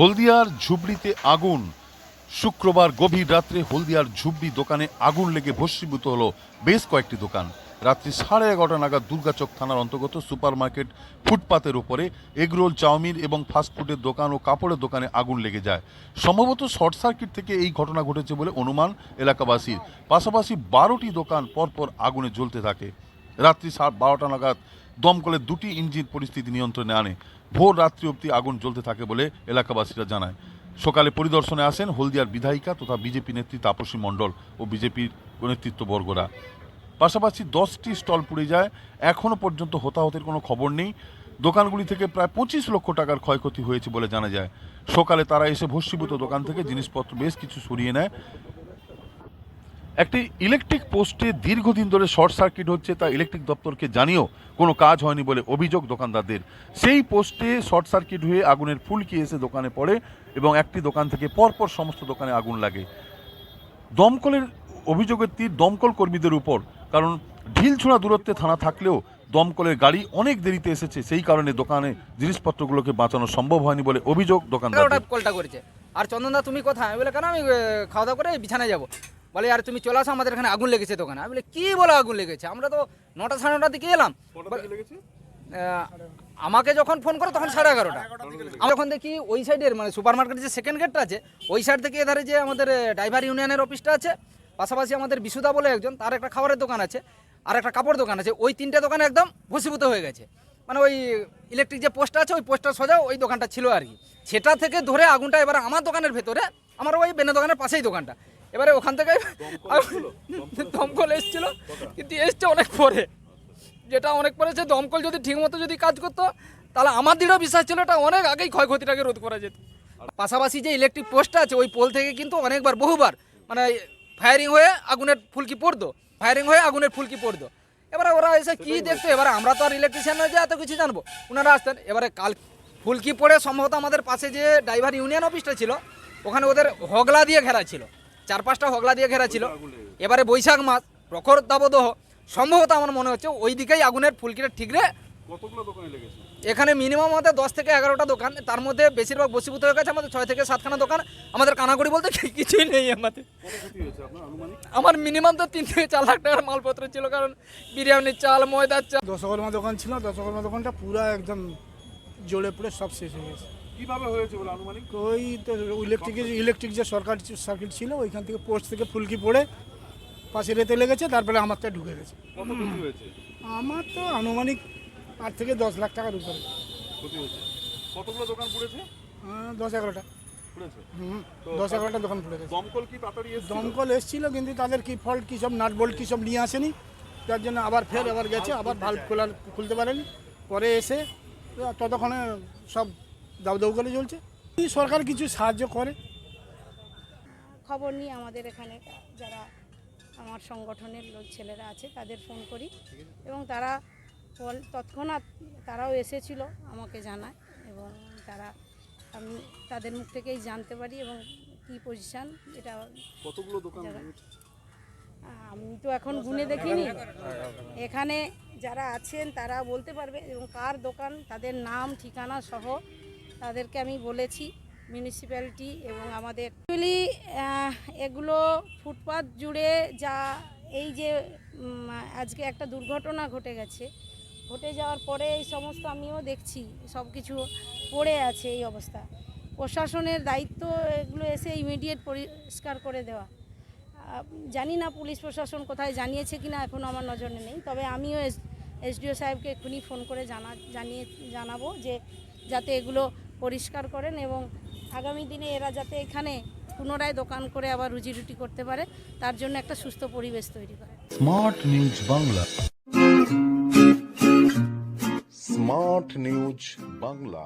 হলদিয়ার ঝুবড়িতে আগুন। শুক্রবার গভীর রাত্রে হলদিয়ার ঝুবড়ি দোকানে আগুন লেগে ভস্মীভূত হলো বেশ কয়েকটি দোকান। রাত্রি সাড়ে এগারোটা নাগাদ দুর্গাচক থানার অন্তর্গত সুপার মার্কেট ফুটপাতের উপরে এগরোল, চাউমিন এবং ফাস্টফুডের দোকান ও কাপড়ের দোকানে আগুন লেগে যায়। সম্ভবত শর্ট সার্কিট থেকে এই ঘটনা ঘটেছে বলে অনুমান এলাকাবাসীর। পাশাপাশি বারোটি দোকান পরপর আগুনে জ্বলতে থাকে। রাত্রি সাড়ে বারোটা নাগাদ দমকলের দুটি ইঞ্জিন পরিস্থিতি নিয়ন্ত্রণে আনে। ভোর রাত্রি অবধি আগুন জ্বলতে থাকে বলে এলাকাবাসীরা জানায়। সকালে পরিদর্শনে আসেন হলদিয়ার বিধায়িকা তথা বিজেপি নেত্রী তাপসী মণ্ডল ও বিজেপির নেতৃত্ববর্গরা। পাশাপাশি দশটি স্টল পুড়ে যায়। এখনও পর্যন্ত হতাহতের কোনো খবর নেই। দোকানগুলি থেকে প্রায় পঁচিশ লক্ষ টাকার ক্ষয়ক্ষতি হয়েছে বলে জানা যায়। সকালে তারা এসে ভস্মীভূত দোকান থেকে জিনিসপত্র বেশ কিছু সরিয়ে নেয়। একটি ইলেকট্রিক পোস্টে দীর্ঘদিন ধরে শর্ট সার্কিট হচ্ছে, তা ইলেকট্রিক দপ্তরকে জানিয়েও কোনো কাজ হয়নি বলে অভিযোগ দোকানদারদের। সেই পোস্টে শর্ট সার্কিট হয়ে আগুনের ফুলকি এসে দোকানে পড়ে এবং একটি দোকান থেকে পরপর সমস্ত দোকানে আগুন লাগে। দমকলের অভিযোগের তীর দমকল কর্মীদের উপর, কারণ ঢিলছোড়া দূরত্বে থানা থাকলেও দমকলের গাড়ি অনেক দেরিতে এসেছে, সেই কারণে দোকানে জিনিসপত্রগুলোকে বাঁচানো সম্ভব হয়নি বলে অভিযোগ ওটা দোকানদারদের কলটা করেছে। আর চন্দনদা তুমি কোথায়? বলে, কেন আমি খাওয়া দাওয়া করে বিছানায় যাব? বলে আর তুমি চলে আসো আমাদের এখানে আগুন লেগেছে দোকানে। আমি বলে কি বলে আগুন লেগেছে? আমরা তো নটা সাড়ে নটার দিকে এলাম। আমাকে যখন ফোন করো তখন সাড়ে এগারোটা। আমি ওখান দেখি ওই সাইডের মানে সুপার মার্কেটের যে সেকেন্ড গেটটা আছে ওই সাইড থেকে এধারে যে আমাদের ড্রাইভার ইউনিয়নের অফিসটা আছে পাশাপাশি আমাদের বিশুদা বলে একজন তার একটা খাবারের দোকান আছে আর একটা কাপড় দোকান আছে ওই তিনটে দোকান একদম ভসীভূত হয়ে গেছে। মানে ওই ইলেকট্রিক যে পোস্টটা আছে ওই পোস্টটা সোজা ওই দোকানটা ছিল আর কি। সেটা থেকে ধরে আগুনটা এবার আমার দোকানের ভেতরে আমার ওই বেনে দোকানের পাশেই দোকানটা। এবারে ওখান থেকে দমকল এসেছিল? কিন্তু এসছে অনেক পরে। যেটা অনেক পরে সে দমকল যদি ঠিকমতো যদি কাজ করতো তাহলে আমার দৃঢ় বিশ্বাস ছিল এটা অনেক আগেই ক্ষয়ক্ষতিটাকে রোধ করা যেত। পাশাপাশি যে ইলেকট্রিক পোস্টটা আছে ওই পোল থেকে কিন্তু অনেকবার বহুবার মানে ফায়ারিং হয়ে আগুনের ফুলকি পড়তো। ফায়ারিং হয়ে আগুনের ফুলকি পড়তো। এবারে ওরা এসে কি দেখতো এবারে আমরা তো আর ইলেকট্রিশিয়ান নয় যে এত কিছু জানব। ওনারা আসতেন। এবারে কাল ফুলকি পড়ে সম্ভবত আমাদের পাশে যে ড্রাইভার ইউনিয়ন অফিসটা ছিল ওখানে ওদের হগলা দিয়ে ঘেরা ছিল। চার পাঁচটা হগলা দিয়ে ঘেরা ছিল এবারে বৈশাখ মাস প্রখর দাবদহ সম্ভবত আমার মনে হচ্ছে ওই দিকেই আগুনের ফুলকিটা ঠিকরে কতগুলো এখানে মিনিমাম আমাদের দশ থেকে এগারোটা দোকান। তার মধ্যে বেশিরভাগ বসীভূত হয়ে গেছে আমাদের ছয় থেকে সাতখানা দোকান। আমাদের কানাকড়ি বলতে কিছুই নেই আমাদের। আমার মিনিমাম তো তিন থেকে চার লাখ টাকার মালপত্র ছিল কারণ বিরিয়ানির চাল ময়দার চাল। দশকর্মা দোকান ছিল দশকর্মা দোকানটা পুরো একদম জ্বলে পুড়ে সব শেষ হয়ে গেছে। কীভাবে হয়েছে বলে আনুমানিক? ওই তো ইলেকট্রিক ইলেকট্রিক যে সরকার সার্কিট ছিল ওইখান থেকে পোস্ট থেকে ফুলকি পড়ে পাশে রেতে লেগেছে তারপরে আমারটা ঢুকে গেছে। আমার তো আনুমানিক আট থেকে দশ লাখ টাকার উপরে। কতগুলো দোকান পুড়েছে? দশ এগারোটা। হুম দশ এগারোটা দোকান পড়ে গেছে। দমকল কি দমকল এসেছিল কিন্তু তাদের কি ফল্ট কী সব নাট বোল্ট কী সব নিয়ে আসেনি। যার জন্য আবার ফের আবার গেছে আবার ভাল্ব খোলার খুলতে পারেনি। পরে এসে ততক্ষণে সব করে চলছে। কি সরকার কিছু সাহায্য করে। খবর নিয়ে আমাদের এখানে যারা আমার সংগঠনের লোক ছেলেরা আছে তাদের ফোন করি এবং তারা বল- তৎক্ষণাৎ তারাও এসেছিল আমাকে জানায় এবং তারা আমি তাদের মুখ থেকেই জানতে পারি এবং কী পজিশান এটা কতগুলো দোকান আমি তো এখন গুনে দেখিনি। এখানে যারা আছেন তারা বলতে পারবে এবং কার দোকান তাদের নাম ঠিকানা সহ তাদেরকে আমি বলেছি মিউনিসিপ্যালিটি এবং আমাদের। অ্যাকচুয়ালি এগুলো ফুটপাত জুড়ে যা এই যে আজকে একটা দুর্ঘটনা ঘটে গেছে, ঘটে যাওয়ার পরে এই সমস্ত আমিও দেখছি, সব কিছু পড়ে আছে এই অবস্থা। প্রশাসনের দায়িত্ব এগুলো এসে ইমিডিয়েট পরিষ্কার করে দেওয়া। জানি না পুলিশ প্রশাসন কোথায় জানিয়েছে কি না এখনও আমার নজরে নেই, তবে আমিও এস, এসডিও সাহেবকে এক্ষুনি ফোন করে জানা, জানিয়ে, জানাব যে যাতে এগুলো পরিষ্কার করেন এবং আগামী দিনে এরা যাতে এখানে পুনরায় দোকান করে আবার রুজি রুটি করতে পারে তার জন্য একটা সুস্থ পরিবেশ তৈরি করে। Smart news Bangla. Smart news Bangla.